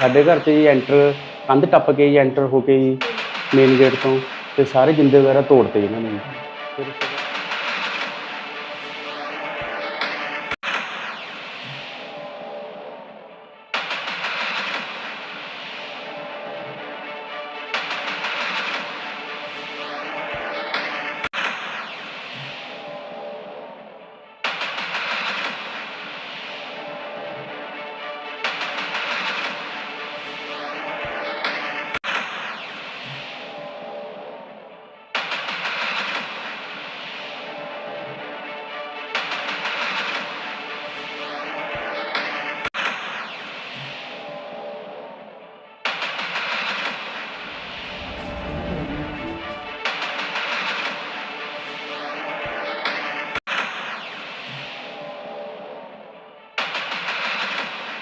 ਸਾਡੇ ਘਰ 'ਚ ਜੀ ਐਂਟਰ ਕੰਧ ਟੱਪ ਕੇ ਜੀ ਐਂਟਰ ਹੋ ਕੇ ਜੀ ਮੇਨ ਗੇਟ ਤੋਂ ਤੇ ਸਾਰੇ ਜਿੰਦੇ ਵਗੈਰਾ ਤੋੜਤੇ ਇਹਨਾਂ ਨੇ ਜੀ। ਫਿਰ ਉਸ ਤੋਂ ਬਾਅਦ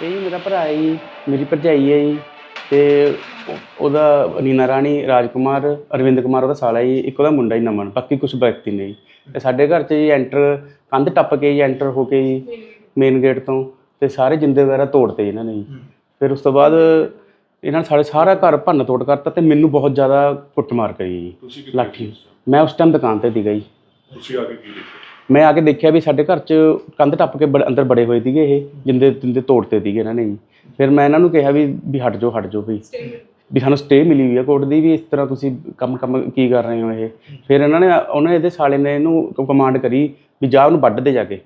ਇਹ ਜੀ ਮੇਰਾ ਭਰਾ ਹੈ ਜੀ ਮੇਰੀ ਭਰਜਾਈ ਹੈ ਜੀ ਤੇ ਉਹ- ਉਹਦਾ ਨੀਨਾ ਰਾਣੀ ਰਾਜਕੁਮਾਰ ਅਰਵਿੰਦ ਕੁਮਾਰ ਉਹਦਾ ਸਾਲਾ ਜੀ ਇੱਕ ਉਹਦਾ ਮੁੰਡਾ ਹੀ ਨਮਨ ਬਾਕੀ ਕੁਝ ਵਿਅਕਤੀ ਨੇ ਜੀ। ਤੇ ਸਾਡੇ ਘਰ 'ਚ ਜੀ ਐਂਟਰ ਕੰਧ ਟੱਪ ਕੇ ਜੀ ਐਂਟਰ ਹੋ ਕੇ ਜੀ ਮੇਨ ਗੇਟ ਤੋਂ ਤੇ ਸਾਰੇ ਜਿੰਦੇ ਵਗੈਰਾ ਤੋੜਤੇ ਇਹਨਾਂ ਨੇ ਜੀ। ਫਿਰ ਉਸ ਤੋਂ ਬਾਅਦ ਇਹਨਾਂ ਨੇ ਸਾਡੇ ਸਾਰਾ ਘਰ ਭੰਨ ਤੋੜ ਕਰਤਾ ਤੇ ਮੈਨੂੰ ਬਹੁਤ ਜ਼ਿਆਦਾ ਕੁੱਟਮਾਰ ਕਰੀ ਜੀ। ਲਾਠੀ ਮੈਂ ਉਸ ਟਾਈਮ ਦੁਕਾਨ ਤੇ ਸੀਗਾ ਜੀ। ਤੁਸੀਂ ਆ ਕੇ ਕੀ ਦੇਖਿਆ? ਮੈਂ ਆ ਕੇ ਦੇਖਿਆ ਵੀ ਸਾਡੇ ਘਰ 'ਚ ਕੰਧ ਟੱਪ ਕੇ ਬੜੇ- ਅੰਦਰ ਬੜੇ ਹੋਏ ਸੀਗੇ ਇਹ ਜਿੰਦੇ ਜਿੰਦੇ ਤੋੜਤੇ ਸੀਗੇ ਇਹਨਾਂ ਨੇ ਜੀ। ਫਿਰ ਮੈਂ ਇਹਨਾਂ ਨੂੰ ਕਿਹਾ ਵੀ ਵੀ ਹਟ ਜਾਓ ਹਟ ਜਾਓ ਵੀ। ਵੀ ਸਾਨੂੰ ਸਟੇ ਮਿਲੀ ਹੋਈ ਆ ਕੋਰਟ ਦੀ ਵੀ ਇਸ ਤਰ੍ਹਾਂ ਤੁਸੀਂ ਕੰਮ ਕੰਮ ਕੀ ਕਰ ਰਹੇ ਹੋ ਇਹ। ਫਿਰ ਇਹਨਾਂ ਨੇ ਉਹਨਾਂ ਇਹਦੇ ਸਾਲੇ ਨੇ ਇਹਨੂੰ ਕਮਾਂਡ ਕਰੀ ਵੀ ਜਾ ਉਹਨੂੰ ਵੱਢ ਦੇ ਜਾ ਕੇ।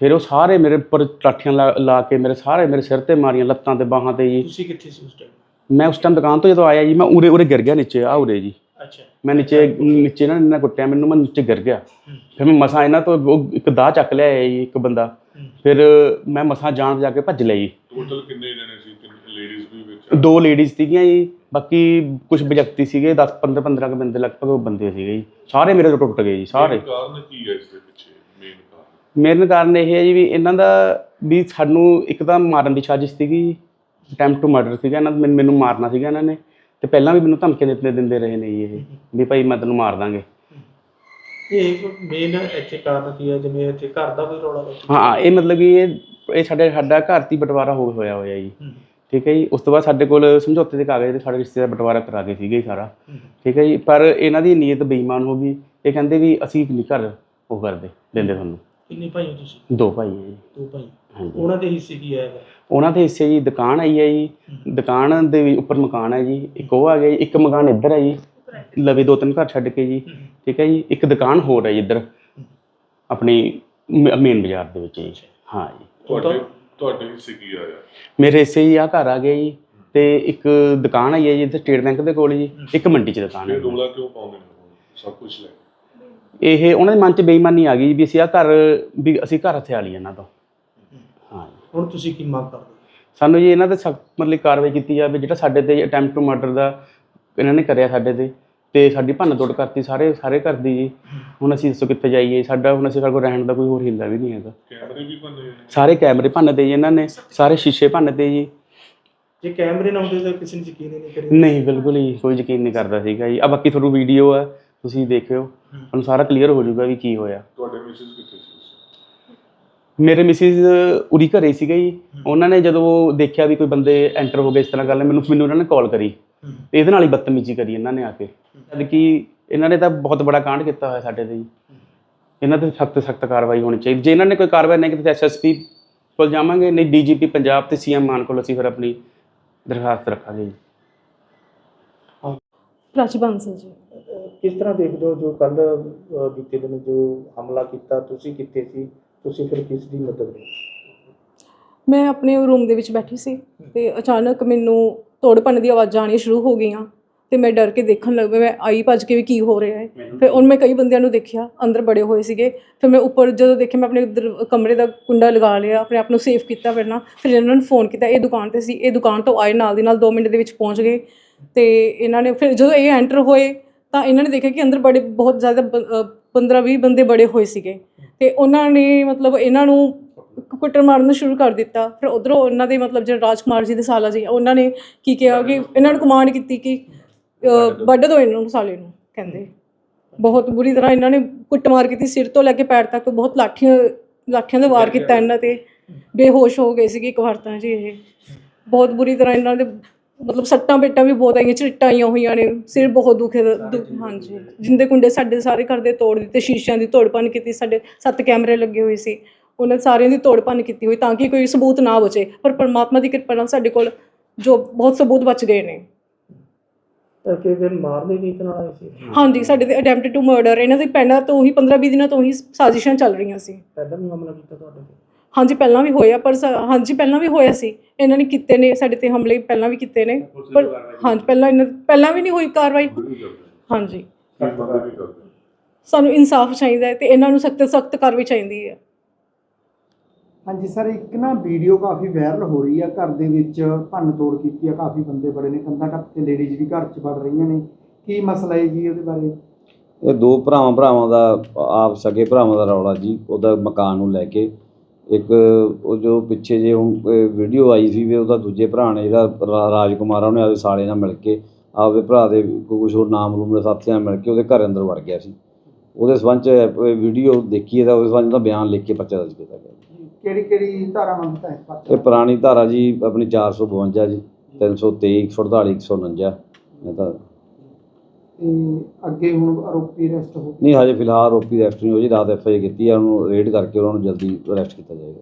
ਫਿਰ ਉਹ ਸਾਰੇ ਮੇਰੇ ਉੱਪਰ ਲਾਠੀਆਂ ਲਾ ਲਾ ਕੇ ਮੇਰੇ ਸਾਰੇ ਮੇਰੇ ਸਿਰ ਤੇ ਮਾਰੀਆਂ ਲੱਤਾਂ ਤੇ ਬਾਹਾਂ ਤੇ ਜੀ। ਤੁਸੀਂ ਕਿੱਥੇ ਸੀ ਉਸ ਟਾਈਮ ਮੈਂ ਉਸ ਟਾਈਮ ਦੁਕਾਨ ਤੋਂ ਜਦੋਂ ਆਇਆ ਜੀ ਮੈਂ ਉਰੇ ਉਰੇ ਗਿਰ ਗਿਆ ਨੀਚੇ ਆ ਉਰੇ ਜੀ। ਮੈਂ ਨੀਚੇ ਨੀਚੇ ਨਾ ਇਹਨਾਂ ਕੁੱਟਿਆ ਮੈਨੂੰ ਮੈਂ ਨੀਚੇ ਗਿਰ ਗਿਆ। ਫਿਰ ਮੈਂ ਮਸਾਂ ਇਹਨਾਂ ਤੋਂ ਉਹ ਇੱਕ ਦਾਅ ਚੱਕ ਲਿਆ ਜੀ ਇੱਕ ਬੰਦਾ। ਫਿਰ ਮੈਂ ਮਸਾਂ ਜਾਣ ਜਾ ਕੇ ਭੱਜ ਲਿਆ ਜੀ ਟੋਟਲ ਕਿੰਨੇ ਜਣੇ ਸੀ? ਲੇਡੀਜ਼ ਵੀ ਵਿੱਚ? ਦੋ ਲੇਡੀਜ਼ ਸੀਗੀਆਂ ਜੀ ਬਾਕੀ ਕੁਝ ਵਿਅਕਤੀ ਸੀਗੇ 10 15 15 ਕੁ ਬੰਦੇ ਲਗਭਗ ਉਹ ਬੰਦੇ ਸੀਗੇ ਜੀ। ਸਾਰੇ ਮੇਰੇ ਤੋਂ ਟੁੱਟ ਗਏ ਜੀ ਸਾਰੇ। ਕਾਰਨ ਕੀ ਹੈ ਇਸ ਦੇ ਪਿੱਛੇ? ਮੇਨ ਕਾਰਨ? ਮੇਨ ਕਾਰਨ ਇਹ ਹੈ ਜੀ ਵੀ ਇਹਨਾਂ ਦਾ ਵੀ ਸਾਨੂੰ ਇੱਕ ਤਾਂ ਮਾਰਨ ਦੀ ਸਾਜ਼ਿਸ਼ ਸੀਗੀ ਅਟੈਂਪਟ ਟੂ ਮਰਡਰ ਸੀਗਾ ਇਹਨਾਂ ਦਾ ਮੈਨੂੰ- ਮੈਨੂੰ ਮਾਰਨਾ ਸੀਗਾ ਇਹਨਾਂ ਨੇ। ਤੇ ਪਹਿਲਾਂ ਵੀ ਮੈਨੂੰ ਧਮਕੀਆਂ ਦਿੱਤੇ ਦਿੰਦੇ ਰਹੇ ਨੇ ਜੀ ਇਹ ਵੀ ਭਾਈ ਮੈਂ ਤੈਨੂੰ ਮਾਰ ਦਾਂਗੇ। ਇਹ ਮੇਨ ਇੱਥੇ ਕਾਰਨ ਕੀ ਹੈ ਜਿਵੇਂ ਇੱਥੇ ਘਰ ਦਾ ਕੋਈ ਰੌਲਾ ਹਾਂ ਇਹ ਮਤਲਬ ਕਿ ਇਹ ਇਹ ਸਾਡੇ ਸਾਡਾ ਘਰ ਦੀ ਬਟਵਾਰਾ ਹੋ ਹੋਇਆ ਹੋਇਆ ਜੀ। ਠੀਕ ਹੈ ਜੀ? ਉਸ ਤੋਂ ਬਾਅਦ ਸਾਡੇ ਕੋਲ ਸਮਝੌਤੇ ਦੇ ਕਾਗਜ਼ ਤੇ ਸਾਡੇ ਰਿਸ਼ਤੇ ਦਾ ਬਟਵਾਰਾ ਕਰਾ ਕੇ ਸੀਗੇ ਸਾਰਾ। ਠੀਕ ਹੈ ਜੀ? ਪਰ ਇਹਨਾਂ ਦੀ ਨੀਅਤ ਬੇਈਮਾਨ ਹੋ ਗਈ। ਇਹ ਕਹਿੰਦੇ ਵੀ ਅਸੀਂ ਨਹੀਂ ਘਰ ਉਹ ਕਰਦੇ ਦਿੰਦੇ ਤੁਹਾਨੂੰ। ਕਿੰਨੇ ਭਾਈ ਹੋ ਤੁਸੀਂ? ਦੋ ਭਾਈ ਹੈ ਜੀ। ਦੋ ਭਾਈ। ਹਾਂਜੀ। ਉਹਨਾਂ ਦੇ ਹਿੱਸੇ ਕੀ ਆਏਗਾ ਉਹਨਾਂ ਦੇ ਹਿੱਸੇ ਜੀ ਦੁਕਾਨ ਆਈ ਹੈ ਜੀ। ਦੁਕਾਨ ਦੇ ਵੀ ਉੱਪਰ ਮਕਾਨ ਹੈ ਜੀ। ਇੱਕ ਉਹ ਆ ਗਿਆ ਜੀ ਇੱਕ ਮਕਾਨ ਇੱਧਰ ਹੈ ਜੀ। ਲਵੇ ਦੋ ਤਿੰਨ ਘਰ ਛੱਡ ਕੇ ਜੀ। ਠੀਕ ਹੈ ਜੀ। ਇੱਕ ਦੁਕਾਨ ਹੋਰ ਹੈ ਜੀ ਇੱਧਰ। ਆਪਣੀ ਮੇਨ ਬਾਜ਼ਾਰ ਦੇ ਵਿੱਚ ਜੀ। ਹਾਂ ਜੀ। ਤੁਹਾਡੇ ਤੁਹਾਡੇ ਹਿੱਸੇ ਕੀ ਆਇਆ? ਮੇਰੇ ਹਿੱਸੇ ਜੀ ਆ ਘਰ ਆ ਗਿਆ ਜੀ। ਤੇ ਇੱਕ ਦੁਕਾਨ ਆਈ ਹੈ ਜੀ ਇੱਥੇ ਸਟੇਟ ਬੈਂਕ ਦੇ ਕੋਲ ਜੀ। ਇੱਕ ਮੰਡੀ 'ਚ ਦੁਕਾਨ ਹੈ। ਇਹ ਜੀ। ਰੋਲਾ ਕਿਉਂ ਪਾਉਂਦੇ ਨੇ ਉਹ? ਸਭ ਕੁਝ ਲੈ ਇਹ ਉਹਨਾਂ ਦੇ ਮਨ 'ਚ ਬੇਈਮਾਨੀ ਆ ਗਈ ਵੀ ਅਸੀਂ ਆ ਘਰ ਵੀ ਅਸੀਂ ਘਰ ਹਥਿਆ ਲਈ ਇਹਨਾਂ ਤੋਂ। ਹਾਂ ਜੀ। ਹੁਣ ਤੁਸੀਂ ਕੀ ਮੰਗ ਕਰਦੇ? ਸਾਨੂੰ ਜੀ ਇਹਨਾਂ ਤੇ ਸਖਤ ਮਤਲਬ ਕਾਰਵਾਈ ਕੀਤੀ ਜਾਵੇ ਜਿਹੜਾ ਸਾਡੇ ਤੇ ਅਟੈਂਪਟ ਟੂ ਮਰਡਰ ਦਾ ਇਹਨਾਂ ਨੇ ਕਰਿਆ ਸਾਡੇ ਤੇ ਤੇ ਸਾਡੀ ਭੰਨ ਤੋੜ ਕਰਤੀ ਸਾਰੇ ਸਾਰੇ ਘਰ ਦੀ ਜੀ। ਹੁਣ ਅਸੀਂ ਦੱਸੋ ਕਿੱਥੇ ਜਾਈਏ ਸਾਡਾ ਹੁਣ ਅਸੀਂ ਸਾਡੇ ਕੋਲ ਰਹਿਣ ਦਾ ਕੋਈ ਹੋਰ ਹਿੱਲਾ ਵੀ ਨਹੀਂ ਹੈਗਾ। ਕੈਮਰੇ ਵੀ ਭੰਨੇ ਨੇ। ਸਾਰੇ ਕੈਮਰੇ ਭੰਨਤੇ ਜੀ ਇਹਨਾਂ ਨੇ ਸਾਰੇ ਸ਼ੀਸ਼ੇ ਭੰਨਤੇ ਜੀ। ਜੇ ਕੈਮਰੇ ਨਾ ਹੁੰਦੇ ਤਾਂ ਕਿਸੇ ਨੇ ਯਕੀਨ ਹੀ ਨਹੀਂ ਕਰੇ ਨਹੀਂ ਬਿਲਕੁਲ ਹੀ ਕੋਈ ਯਕੀਨ ਨਹੀਂ ਕਰਦਾ ਸੀਗਾ ਜੀ। ਆ ਬਾਕੀ ਤੁਹਾਨੂੰ ਵੀਡੀਓ ਆ ਤੁਸੀਂ ਦੇਖਿਓ ਤੁਹਾਨੂੰ ਸਾਰਾ ਕਲੀਅਰ ਹੋ ਜਾਊਗਾ ਵੀ ਕੀ ਹੋਇਆ। ਤੁਹਾਡੇ ਮਿਸਿਸ ਕਿੱਥੇ ਸੀ ਉਸ time? ਮੇਰੇ ਮਿਸਿਸ ਉਰੀ ਘਰੇ ਸੀਗੇ ਜੀ। ਉਹਨਾਂ ਨੇ ਜਦੋਂ ਦੇਖਿਆ ਵੀ ਕੋਈ ਬੰਦੇ ਐਂਟਰ ਹੋ ਗਏ ਇਸ ਤਰ੍ਹਾਂ ਗੱਲ ਮੈਨੂੰ ਮੈਨੂੰ ਉਹਨਾਂ ਨੇ ਕਾਲ ਕਰੀ। ਤੇ ਇਹਦੇ ਨਾਲ ਹੀ ਬਦਤਮੀਜ਼ੀ ਕਰੀ ਇਹਨਾਂ ਨੇ ਆ ਕੇ। ਜਦ ਕਿ ਇਹਨਾਂ ਨੇ ਤਾਂ ਬਹੁਤ ਬੜਾ ਕਾਂਡ ਕੀਤਾ ਹੋਇਆ ਸਾਡੇ ਤੇ ਜੀ। ਇਹਨਾਂ ਤੇ ਸਖਤ ਸਖਤ ਕਾਰਵਾਈ ਹੋਣੀ ਚਾਹੀਦੀ। ਜੇ ਇਹਨਾਂ ਨੇ ਕੋਈ ਕਾਰਵਾਈ ਨਹੀਂ ਕੀਤੀ ਤਾਂ ਐਸਐਸਪੀ ਕੋਲ ਜਾਵਾਂਗੇ ਨਹੀਂ ਡੀਜੀਪੀ ਪੰਜਾਬ ਤੇ ਸੀਐਮ ਮਾਨ ਕੋਲ ਅਸੀਂ ਫਿਰ ਆਪਣੀ ਦਰਖਾਸਤ ਰੱਖਾਂਗੇ ਜੀ। ਪ੍ਰਾਚੀ ਬਾਂਸਲ ਜੀ। ਕਿਸ ਤਰ੍ਹਾਂ ਦੇਖਦੇ ਹੋ ਜੋ ਕੱਲ ਬੀਤੇ ਦਿਨ ਜੋ ਹਮਲਾ ਕੀਤਾ ਤੁਸੀਂ ਕਿੱਥੇ ਸੀ? ਤੁਸੀਂ ਫਿਰ ਕਿਸ ਦੀ ਮਦਦ ਲਈ? ਮੈਂ ਆਪਣੇ ਰੂਮ ਦੇ ਵਿੱਚ ਬੈਠੀ ਸੀ ਤੇ ਅਚਾਨਕ ਮੈਨੂੰ ਤੋੜ ਭੰਨ ਦੀ ਆਵਾਜ਼ਾਂ ਆਉਣੀਆਂ ਸ਼ੁਰੂ ਹੋ ਗਈਆਂ ਤੇ ਮੈਂ ਡਰ ਕੇ ਦੇਖਣ ਲੱਗ ਪਈ ਮੈਂ ਆਈ ਭੱਜ ਕੇ ਵੀ ਕੀ ਹੋ ਰਿਹਾ ਹੈ। ਫਿਰ ਹੁਣ ਮੈਂ ਕਈ ਬੰਦਿਆਂ ਨੂੰ ਦੇਖਿਆ ਅੰਦਰ ਬੜੇ ਹੋਏ ਸੀਗੇ। ਫਿਰ ਮੈਂ ਉੱਪਰ ਜਦੋਂ ਦੇਖਿਆ ਮੈਂ ਆਪਣੇ ਕਮਰੇ ਦਾ ਕੁੰਡਾ ਲਗਾ ਲਿਆ ਆਪਣੇ ਆਪ ਨੂੰ ਸੇਫ ਕੀਤਾ ਪਹਿਲਾਂ ਫਿਰ ਇਹਨਾਂ ਨੂੰ ਫੋਨ ਕੀਤਾ ਇਹ ਦੁਕਾਨ ਤੇ ਸੀ ਇਹ ਦੁਕਾਨ ਤੋਂ ਆਏ ਨਾਲ ਦੀ ਨਾਲ 2 ਮਿੰਟ ਦੇ ਵਿੱਚ ਪਹੁੰਚ ਗਏ। ਤੇ ਇਹਨਾਂ ਨੇ ਫਿਰ ਜਦੋਂ ਇਹ ਐਂਟਰ ਹੋਏ ਤਾਂ ਇਹਨਾਂ ਨੇ ਦੇਖਿਆ ਕਿ ਅੰਦਰ ਬੜੇ ਬਹੁਤ ਜ਼ਿਆਦਾ 15 20 ਬੰਦੇ ਬੜੇ ਹੋਏ ਸੀਗੇ। ਤੇ ਉਹਨਾਂ ਨੇ ਮਤਲਬ ਇਹਨਾਂ ਨੂੰ ਕੁੱਟਰ ਮਾਰਨਾ ਸ਼ੁਰੂ ਕਰ ਦਿੱਤਾ। ਫਿਰ ਉਧਰੋਂ ਉਹਨਾਂ ਦੇ ਮਤਲਬ ਜਿਹੜਾ ਰਾਜਕੁਮਾਰ ਜੀ ਦੇ ਸਾਲਾ ਜੀ ਉਹਨਾਂ ਨੇ ਕੀ ਕਿਹਾ ਕਿ ਇਹਨਾਂ ਨੂੰ ਕਮਾਂਡ ਕੀਤੀ ਕਿ ਵੱਢ ਦਿਓ। ਇਹਨਾਂ ਨੂੰ ਸਾਲੇ ਨੂੰ ਕਹਿੰਦੇ। ਬਹੁਤ ਬੁਰੀ ਤਰ੍ਹਾਂ ਇਹਨਾਂ ਨੇ ਕੁੱਟਮਾਰ ਕੀਤੀ ਸਿਰ ਤੋਂ ਲੈ ਕੇ ਪੈਰ ਤੱਕ ਬਹੁਤ ਲਾਠੀਆਂ ਲਾਠੀਆਂ ਦਾ ਵਾਰ ਕੀਤਾ ਇਹਨਾਂ ਤੇ। ਬੇਹੋਸ਼ ਹੋ ਗਏ ਸੀਗੇ ਇੱਕ ਵਾਰ ਤਾਂ ਜੀ ਇਹ। ਬਹੁਤ ਬੁਰੀ ਤਰ੍ਹਾਂ ਇਹਨਾਂ ਦੇ ਮਤਲਬ ਸੱਟਾਂ ਪੇਟਾਂ ਵੀ ਬਹੁਤ ਆਈਆਂ ਚਿੱਟਾਂ ਆਈਆਂ ਹੋਈਆਂ ਨੇ ਸਿਰ ਬਹੁਤ ਦੁਖੇ ਹਾਂਜੀ। ਜਿੰਦੇ ਕੁੰਡੇ ਸਾਡੇ ਸਾਰੇ ਘਰ ਦੇ ਤੋੜ ਦਿੱਤੇ ਸ਼ੀਸ਼ਿਆਂ ਦੀ ਤੋੜ ਭੰਨ ਕੀਤੀ ਸਾਡੇ ਸੱਤ ਕੈਮਰੇ ਲੱਗੇ ਹੋਏ ਸੀ। ਉਹਨਾਂ ਸਾਰਿਆਂ ਦੀ ਤੋੜ ਭੰਨ ਕੀਤੀ ਹੋਈ ਤਾਂ ਕਿ ਕੋਈ ਸਬੂਤ ਨਾ ਬਚੇ ਪਰ ਪਰਮਾਤਮਾ ਦੀ ਕਿਰਪਾ ਨਾਲ ਸਾਡੇ ਕੋਲ ਜੋ ਬਹੁਤ ਸਬੂਤ ਬਚ ਗਏ ਨੇ। ਤਾਂ ਕਿ ਫਿਰ ਮਾਰਨੇ ਦੀ ਇਤਨਾ ਆਏ ਸੀ। ਹਾਂਜੀ ਸਾਡੇ ਤੇ ਅਟੈਂਪਟ ਟੂ ਮਰਡਰ ਇਹਨਾਂ ਦੀ ਪਹਿਲਾਂ ਤੋਂ ਹੀ 15-20 ਦਿਨਾਂ ਤੋਂ ਹੀ ਸਾਜ਼ਿਸ਼ਾਂ ਚੱਲ ਰਹੀਆਂ ਸੀ। ਪਹਿਲਾਂ ਵੀ ਹਮਲਾ ਕੀਤਾ ਤੁਹਾਡੇ ਤੇ? ਹਾਂਜੀ ਪਹਿਲਾਂ ਵੀ ਹੋਇਆ ਪਰ ਸਾ- ਹਾਂਜੀ ਪਹਿਲਾਂ ਵੀ ਹੋਇਆ ਸੀ। ਇਹਨਾਂ ਨੇ ਕੀਤੇ ਨੇ ਸਾਡੇ ਤੇ ਹਮਲੇ ਪਹਿਲਾਂ ਵੀ ਕੀਤੇ ਨੇ। ਪਰ ਹਾਂਜੀ ਪਹਿਲਾਂ ਇਹਨਾਂ ਪਹਿਲਾਂ ਵੀ ਨਹੀਂ ਹੋਈ ਕਾਰਵਾਈ। ਹਾਂਜੀ। ਸਾਨੂੰ ਇਨਸਾਫ ਚਾਹੀਦਾ ਹੈ ਤੇ ਇਹਨਾਂ ਨੂੰ ਸਖਤ ਸਖਤ ਕਾਰਵਾਈ ਚਾਹੀਦੀ ਹੈ। ਹਾਂਜੀ ਸਰ ਇੱਕ ਨਾ ਵੀਡੀਓ ਕਾਫੀ ਵਾਇਰਲ ਹੋ ਰਹੀ ਆ ਘਰ ਦੇ ਵਿੱਚ ਭੰਨ ਤੋੜ ਕੀਤੀ ਆ ਕਾਫੀ ਬੰਦੇ ਬੜੇ ਨੇ ਕੰਧਾਂ ਟੱਪ ਕੇ ਲੇਡੀਜ਼ ਵੀ ਘਰ 'ਚ ਵੜ ਰਹੀਆਂ ਨੇ। ਕੀ ਮਸਲਾ ਹੈ ਜੀ ਉਹਦੇ ਬਾਰੇ? ਇਹ ਦੋ ਭਰਾਵਾਂ ਭਰਾਵਾਂ ਦਾ ਆਪ ਸਕੇ ਭਰਾਵਾਂ ਦਾ ਰੌਲਾ ਜੀ ਉਹਦਾ ਮਕਾਨ ਨੂੰ ਲੈ ਕੇ। ਇੱਕ ਉਹ ਜੋ ਪਿੱਛੇ ਜੇ ਹੁਣ ਵੀਡੀਓ ਆਈ ਸੀ ਵੀ ਉਹਦਾ ਦੂਜੇ ਭਰਾ ਨੇ ਜਿਹੜਾ ਰਾਜਕੁਮਾਰ ਆ ਉਹਨੇ ਆਪਦੇ ਸਾਲੇ ਨਾਲ ਮਿਲ ਕੇ ਆਪਦੇ ਭਰਾ ਦੇ ਕੁਝ ਹੋਰ ਨਾਮ ਰੂਮ ਦੇ ਸਾਥੀਆਂ ਨਾਲ ਮਿਲ ਕੇ ਉਹਦੇ ਘਰ ਅੰਦਰ ਵੜ ਗਿਆ ਸੀ। ਉਹਦੇ ਸੰਬੰਧ ਚ ਵੀਡੀਓ ਦੇਖੀ ਤਾਂ ਉਹਦੇ ਸੰਬੰਧ ਦਾ ਬਿਆਨ ਲਿਖ ਕੇ ਪਰਚਾ ਦਰਜ ਕੀਤਾ ਗਿਆ। ਕਿਹੜੀ ਕਿਹੜੀ ਦੇ ਤਹਿਤ ਪਰਚਾ ਇਹ ਪੁਰਾਣੀ ਧਾਰਾ ਜੀ ਆਪਣੀ 452 ਜੀ 323 148 149 ਇਹ ਤਾਂ ਤੇ ਅੱਗੇ ਹੁਣ ਆਰੋਪੀ ਅਰੈਸਟ ਹੋ ਨਹੀਂ, ਹਜੇ ਫਿਲਹਾਲ ਆਰੋਪੀ ਅਰੈਸਟ ਨਹੀਂ ਹੋਈ ਜੀ, ਰਾਤ ਐਫ ਆਈ ਕੀਤੀ ਆ, ਉਹਨੂੰ ਰੇਡ ਕਰਕੇ ਉਹਨਾਂ ਨੂੰ ਜਲਦੀ ਅਰੈਸਟ ਕੀਤਾ ਜਾਏਗਾ।